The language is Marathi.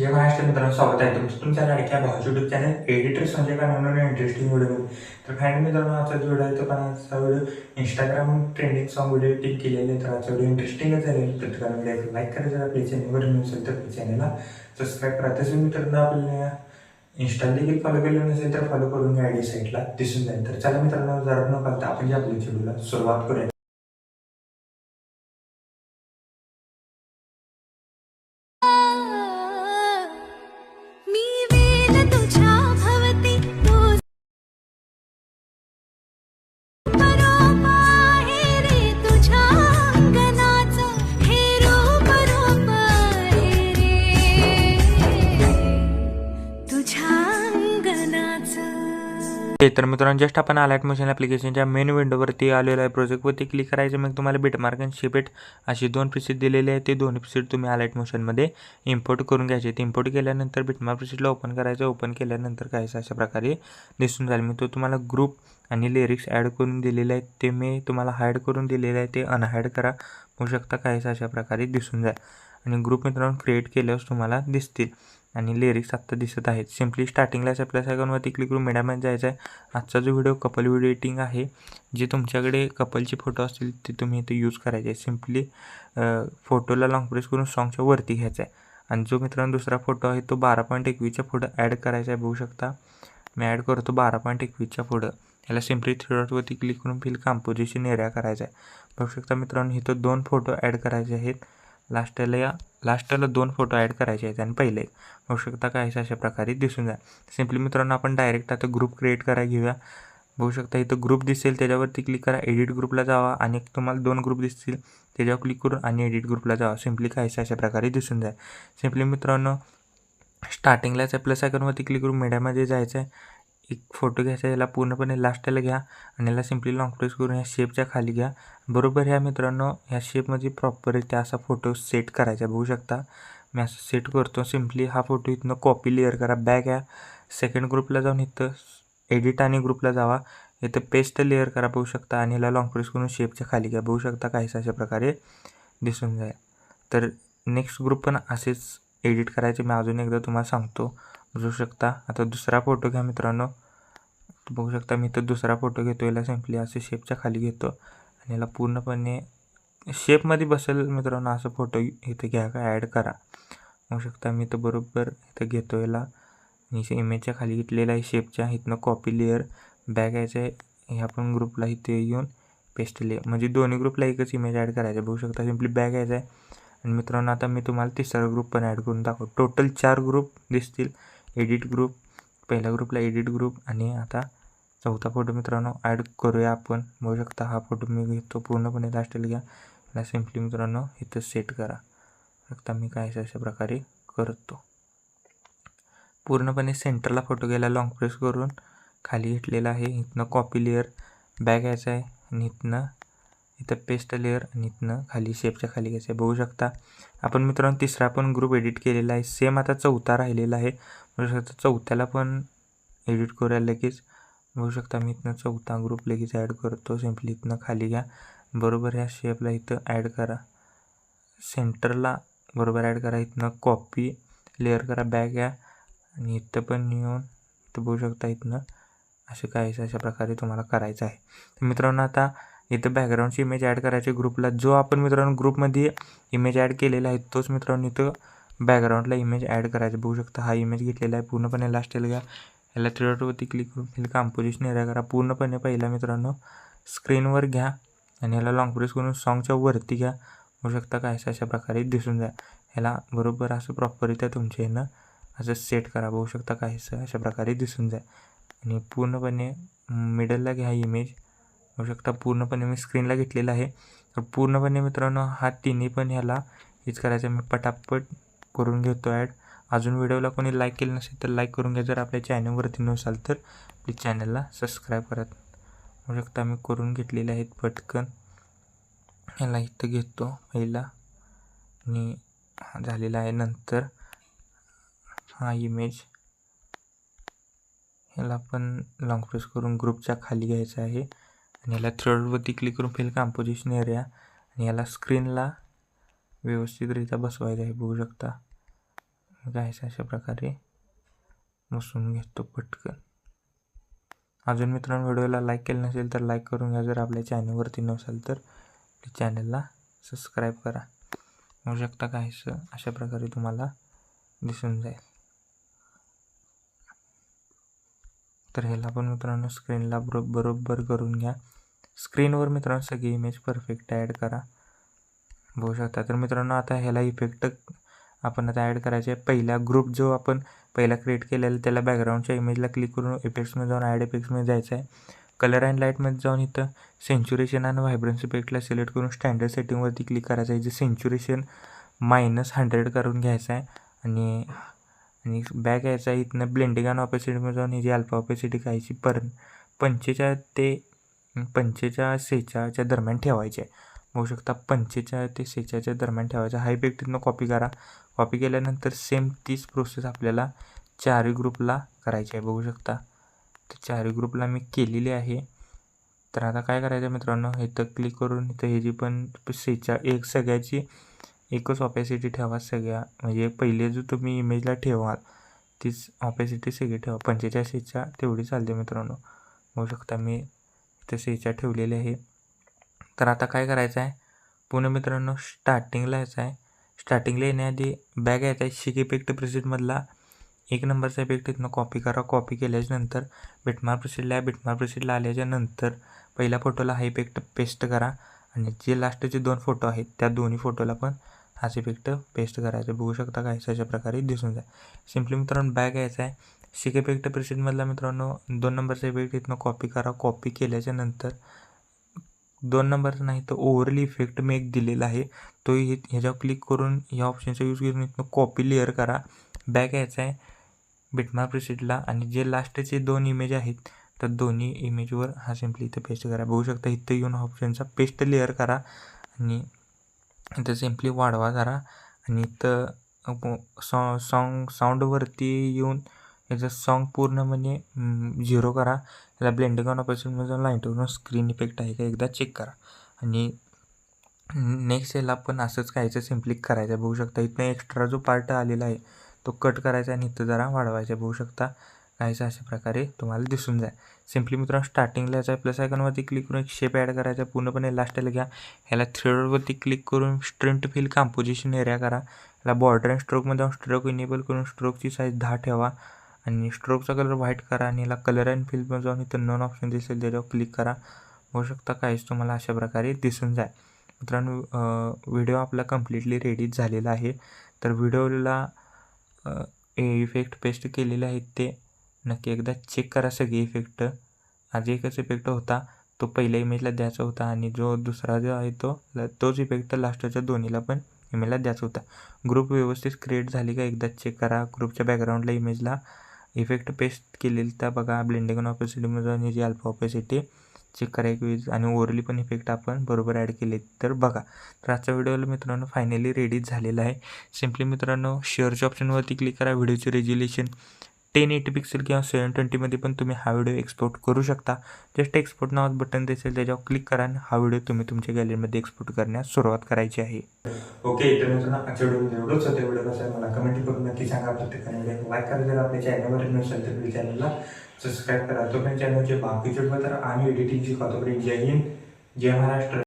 जे महाराष्ट्र मित्रांनो स्वागत आहे तुमचं. तुमच्या लाडक्या भाऊ युट्यूब चॅनल एडिटर संजय कानून इंटरेस्टिंग व्हिडिओ तर फायनल मित्रांनो आजचा जो व्हिडिओ आहे तो पण आजचा video Instagram trending song video tick केलेले तर आजचा व्हिडिओ इंटरेस्टिंगच झालेला प्रत्येकाला व्हिडिओ लाईक करायचं आपल्या चॅनलवर नसेल तर आपल्या चॅनलला सबस्क्राईब करा. तसेच मित्रांनो आपल्या इंस्टा देखील फॉलो केलं नसेल तर फॉलो करून घ्या. आयडी साईटला दिसून जाईल. तर चला मित्रांनो जरा न करता आपण जे आपल्या व्हिडिओला सुरुवात करूया. तर मित्रांनो जस्ट आपण अलर्ट मोशन ॲप्लिकेशनच्या मेन विंडोवरती आलेलं आहे प्रोजेक्टवरती क्लिक करायचं मग तुम्हाला बिटमार्क आणि शिपेट अशी दोन प्रिसेट दिलेले आहेत ते दोन्ही प्रिसेट तुम्ही अलर्ट मोशनमध्ये इम्पोर्ट करून घ्यायचे ते इम्पोर्ट केल्यानंतर बिटमार्क प्रिसेटला ओपन करायचं ओपन केल्यानंतर काहीच अशा प्रकारे दिसून जाईल मी तो तुम्हाला ग्रुप आणि लिरिक्स ॲड करून दिलेले आहेत ते मी तुम्हाला हाईड करून दिलेले आहे ते अनहाईड करा. होऊ शकता काहीच अशा प्रकारे दिसून जाईल. आणि ग्रुप मित्रांनो क्रिएट केल्यावर तुम्हाला दिसतील. आणि लिरिक्स आत्ता दिसत आहेत. सिम्पली स्टार्टिंगलाच आपल्या सायकॉनवरती क्लिक करून मिडामध्ये जायचं आहे. आजचा जो व्हिडिओ कपल व्हिडिओ एडिटिंग आहे जे तुमच्याकडे कपलचे फोटो असतील ते तुम्ही इथे यूज करायचे आहे. सिम्पली फोटोला लॉंग प्रेस करून सॉंगच्या वरती घ्यायचा आहे. आणि जो मित्रांनो दुसरा फोटो आहे तो बारा पॉईंट एकवीसच्या पुढं ॲड करायचा आहे. बघू शकता मी ॲड करतो बारा पॉईंट एकवीसच्या पुढं. याला सिम्पली थ्री डॉटवरती क्लिक करून फिल कॉम्पोजिशन एरिया करायचा आहे. बघू शकता मित्रांनो इथं दोन फोटो ॲड करायचे आहेत. लास्टला या लास्टला दोन फोटो ॲड करायचे आहेत आणि पहिले. एक शकता काय अशा प्रकारे दिसून जाईल. सिम्पली मित्रांनो आपण डायरेक्ट आता ग्रुप क्रिएट करायला घेऊया. बघू शकता इथं ग्रुप दिसेल त्याच्यावरती क्लिक करा एडिट ग्रुपला जावा आणि एक तुम्हाला दोन ग्रुप दिसतील त्याच्यावर क्लिक करून आणि एडिट ग्रुपला जावा. सिम्पली काहीच अशा प्रकारे दिसून जाईल. सिम्पली मित्रांनो स्टार्टिंगलाच आहे प्लस आयकॉनवरती क्लिक करून मीडियामध्ये जायचं आहे एक फोटो घ्यायचा याला पूर्णपणे लास्टला घ्या आणि याला सिम्पली लॉंग प्रेस करून ह्या शेपच्या खाली घ्या. बरोबर ह्या मित्रांनो ह्या शेपमध्ये प्रॉपररित्या असा फोटो सेट करायचा बघू शकता. मी असं सेट करतो सिम्पली हा फोटो इथनं कॉपी लेअर करा बॅक या. सेकंड ग्रुपला जाऊन इथं एडिट आणि ग्रुपला जावा. इथं पेस्ट लेअर करा बघू शकता. आणि ह्याला लॉंग प्रेस करून शेपच्या खाली घ्या बघू शकता काहीच अशा प्रकारे दिसून जाईल. तर नेक्स्ट ग्रुप पण असेच एडिट करायचे मी अजून एकदा तुम्हाला सांगतो. बघू शकता. आता दुसरा फोटो घ्या मित्रांनो. बघू शकता मी तर दुसरा फोटो घेतो याला सिम्पली असे शेपच्या खाली घेतो. आणि याला पूर्णपणे शेपमध्ये बसेल मित्रांनो असं फोटो इथे घ्या का ॲड करा. बघू शकता मी तर बरोबर इथं घेतो याला. आणि इमेजच्या खाली घेतलेला आहे शेपच्या इथनं कॉपी लेअर बॅग यायचं आहे. ह्या पण ग्रुपला इथे येऊन पेस्ट लेअर म्हणजे दोन्ही ग्रुपला एकच इमेज ॲड करायचं. बघू शकता सिम्पली बॅग यायचं आहे. आणि मित्रांनो आता मी तुम्हाला तिसरा ग्रुप पण ॲड करून दाखवतो. टोटल चार ग्रुप दिसतील. एडिट ग्रुप पहिल्या ग्रुपला एडिट ग्रुप आणि आता चौथा फोटो मित्रांनो ॲड करूया आपण. बघू शकता हा फोटो मी घेतो पूर्णपणे लास्टला घ्या. याला सिम्पली मित्रांनो इथं सेट करा. शकता मी काय अशा प्रकारे करतो. पूर्णपणे सेंटरला फोटो घ्यायला लॉंग प्रेस करून खाली घेतलेला आहे. इथनं कॉपी लेअर बॅग यायचा आहे आणि इथनं इथं पेस्ट लेअर आणि इथनं खाली शेपच्या खाली घ्यायचं आहे बघू शकता. आपण मित्रांनो तिसरा पण ग्रुप एडिट केलेला आहे. सेम आता चौथा राहिलेला आहे. बघू शकता चौथ्याला पण एडिट करूया लगेच. बघू शकता मी इथनं चौथा ग्रुप लगेच ॲड करतो. सिम्पली इथनं खाली घ्या. बरोबर ह्या शेपला इथं ॲड करा. सेंटरला बरोबर ॲड करा. इथनं कॉपी लेअर करा. बॅग घ्या. आणि इथं पण येऊन इथं बघू शकता इथनं असं काहीच अशा प्रकारे तुम्हाला करायचं आहे. तर मित्रांनो आता इथं बॅकग्राऊंडची इमेज ॲड करायची ग्रुपला जो आपण मित्रांनो ग्रुपमध्ये इमेज ॲड केलेला आहे तोच मित्रांनो इथं बॅकग्राऊंडला इमेज ॲड करायचा. बघू शकता हा इमेज घेतलेला आहे. पूर्णपणे लास्टला घ्या. याला थ्री डॉटवरती क्लिक करून फिल कॉम्पोजिशन एरिया करा. पूर्णपणे पहिला मित्रांनो स्क्रीनवर घ्या आणि ह्याला लॉंग प्रेस करून सॉंगच्या वरती घ्या. होऊ शकता काय अशा प्रकारे दिसून जा ह्याला बरोबर असं प्रॉपररित्या तुमच्या ह्यानं असं सेट करा. बघू शकता काहीसं अशा प्रकारे दिसून जा आणि पूर्णपणे मिडलला घ्या इमेज बघू शकता पूर्णपणे मी स्क्रीनला घेतलेला आहे. तर पूर्णपणे मित्रांनो हा तिन्ही पण ह्याला हेच करायचं मी पटापट करून घेतो ॲड अजून व्हिडिओला कोणी लाईक केलं नसेल तर लाईक करून घ्या. जर आपल्या चॅनलवरती नसाल तर प्लीज चॅनलला सबस्क्राईब करत बघू शकता मी करून घेतलेले आहेत पटकन. ह्याला इथं घेतो पहिला. आणि झालेला आहे नंतर. हा इमेज ह्याला पण लॉंग प्रेस करून ग्रुपच्या खाली घ्यायचा आहे. आणि याला थ्रेडवरती क्लिक करून फिल कॉम्पोजिशन एरिया आणि याला स्क्रीनला व्यवस्थितरित्या बसवायचं आहे बघू शकता. गायस अशा प्रकारे बसून घेतो पटकन. अजून मित्रांनो व्हिडिओला लाईक केलं नसेल तर लाईक करून घ्या. जर आपल्या चॅनलवरती नसाल तर चॅनलला सबस्क्राईब करा. होऊ शकता काहीसं अशा प्रकारे तुम्हाला दिसून जाईल. तर ह्याला पण मित्रांनो स्क्रीनला बरो बरोबर करून घ्या. स्क्रीनवर मित्रांनो सगळी इमेज परफेक्ट ॲड करा. बघू शकता. तर मित्रांनो आता ह्याला इफेक्ट आपण आता ॲड करायचे आहे पहिला ग्रुप जो आपण पहिला क्रिएट केलेला त्याला बॅकग्राऊंडच्या इमेजला क्लिक करून इफेक्ट्समध्ये जाऊन ॲड इफेक्ट्समध्ये जायचं आहे कलर अँड लाईटमध्ये जाऊन इथं सेंच्युरेशन आणि व्हायब्रन्स इफेक्टला सिलेक्ट करून स्टँडर्ड सेटिंगवरती क्लिक करायचं आहे जे सेंच्युरेशन मायनस हंड्रेड करून घ्यायचं आहे आणि आणि बॅक यायचा आहे इथनं ब्लेंडिंग आणि ऑपॅसिटीमध्ये जाऊन ही जी अल्फा ऑपॅसिटी घ्यायची पर पंचेचाळीस ते पंचेचाळीस सेहेचाळीसच्या दरम्यान ठेवायचे. आहे बघू शकता पंचेचाळीस ते सेहेचाळीसच्या दरम्यान ठेवायचा. हा इफेक्ट तिथनं कॉपी करा. कॉपी केल्यानंतर सेम तीच प्रोसेस आपल्याला चारही ग्रुपला करायची आहे. बघू शकता तर चारही ग्रुपला मी केलेली आहे. तर आता काय करायचं मित्रांनो? इथं क्लिक करून इथं हे जी पण सेचा एक सगळ्याची एकच ऑपॅसिटी ठेवा सगळ्या. म्हणजे पहिले जो तुम्ही इमेजला ठेवाल तीच ऑपॅसिटी सगळी ठेवा. पंचेच्या सेचा तेवढी चालते मित्रांनो. बघू शकता मी तसे सेचा ठेवलेली आहे. तर आता काय करायचं आहे पुन्हा मित्रांनो स्टार्टिंगला यायचं आहे स्टार्टिंगला येण्याआधी बॅग यायचा आहे. शिक इफेक्ट प्रेसिडमधला एक नंबरचा इफेक्ट इथनं कॉपी करा. कॉपी केल्याच्यानंतर बिटमार प्रसिडला आहे बिटमार प्रेसिडला आल्याच्यानंतर पहिल्या फोटोला हा इफेक्ट पेस्ट करा. आणि जे लास्टचे दोन फोटो आहेत त्या दोन्ही फोटोला पण हाच इफेक्ट पेस्ट करायचा. बघू शकता काय अशा प्रकारे दिसून जाईल. सिम्पली मित्रांनो बॅग यायचा आहे. शिके इफेक्ट प्रेसिडमधला मित्रांनो दोन नंबरचा इफेक्ट इथनं कॉपी करा. कॉपी केल्याच्यानंतर दोन नंबरचा नाही तर ओव्हरली इफेक्ट मी एक दिलेला आहे. तो ह्याच्यावर क्लिक करून ह्या ऑप्शनचा यूज करून इथनं कॉपी लेअर करा. बॅक यायचा आहे बिटमार प्रिसिडला आणि जे लास्टचे दोन इमेज आहेत तर दोन्ही इमेजवर हा सिम्पली इथं पेस्ट करा. बघू शकता इथं येऊन ऑप्शनचा पेस्ट लेअर करा आणि इथं सिम्पली वाढवा जरा. आणि इथं सॉ सॉन्ग साऊंडवरती येऊन याचं सॉन्ग पूर्ण म्हणजे झिरो करा. त्याला ब्लेंडिंग ऑन ऑपरेशनमध्ये जाऊन लाईटवरून स्क्रीन इफेक्ट आहे का एकदा चेक करा. आणि नेक्स्ट याला पण असंच कायचं सिम्पली करायचं आहे बघू शकता. इथनं एक्स्ट्रा जो पार्ट आलेला आहे तो कट करायचा आणि इथं जरा वाढवायचा बघू शकता. काहीच अशा प्रकारे तुम्हाला दिसून जाईल. सिम्पली मित्रांनो स्टार्टिंगला याचा प्लस आयकॉनवरती क्लिक करून एक शेप ॲड करायचा. आहे पूर्णपणे लास्टला घ्या. ह्याला थ्रेडवरती क्लिक करून स्ट्रेंट फिल कॉम्पोजिशन एरिया करा. ह्याला बॉर्डर अँड स्ट्रोकमध्ये जाऊन स्ट्रोक इनेबल करून स्ट्रोकची साईज दहा ठेवा. आणि स्ट्रोकचा कलर व्हाईट करा आणि याला कलर अँड फिल्डमध्ये जाऊन इथं नॉन ऑप्शन दिसेल त्याच्यावर क्लिक करा. होऊ शकता काहीच तुम्हाला अशा प्रकारे दिसून जाईल मित्रांनो व्हिडिओ आपला कम्प्लिटली रेडी झालेला आहे. तर व्हिडिओला इफेक्ट पेस्ट केलेले आहेत ते. नक्की एकदा चेक करा सगळे इफेक्ट आज एकच इफेक्ट होता. तो पहिल्या इमेजला द्यायचा होता आणि जो दुसरा जो आहे तो तोच इफेक्ट लास्टच्या दोन्हीला पण इमेजला द्यायचा होता. ग्रुप व्यवस्थित क्रिएट झाली का एकदा चेक करा. ग्रुपच्या बॅकग्राऊंडला इमेजला इफेक्ट पेस्ट केलेली त्या बघा ब्लेंडिंग ऑन ऑपॅसिटीमध्ये जाऊन जी अल्फा ऑपॅसिटी चेक करा एक आणि ओव्हरली पण इफेक्ट आपण बरोबर ॲड केले तर बघा तर आजच्या व्हिडिओला मित्रांनो फायनली रेडीच झालेला आहे. सिम्पली मित्रांनो शेअरच्या ऑप्शनवरती क्लिक करा. व्हिडिओचे रेज्युलेशन टेन एटी पिक्सेल किंवा सेवन ट्वेंटीमध्ये पण तुम्ही हा व्हिडिओ एक्सपोर्ट करू शकता. जस्ट एक्सपोर्ट नावाचं बटन दिसेल त्याच्यावर क्लिक करा आणि हा व्हिडिओ तुम्ही तुमच्या गॅलरीमध्ये एक्सपोर्ट करण्यास सुरुवात करायची आहे. ओके तर मित्रांनो आजच्या व्हिडिओ एवढंच. होतं व्हिडिओ कसं आहे मला कमेंट करून नक्की सांगा. प्रत्येकाने लाईक करा. जर आपल्या चॅनलवर नसेल तर प्लीज चॅनलला सबस्क्राईब करा. तो पण चॅनलचे बाकीचे तर आणि एडिटिंगची शिकवतो जय हिंद जय महाराष्ट्र.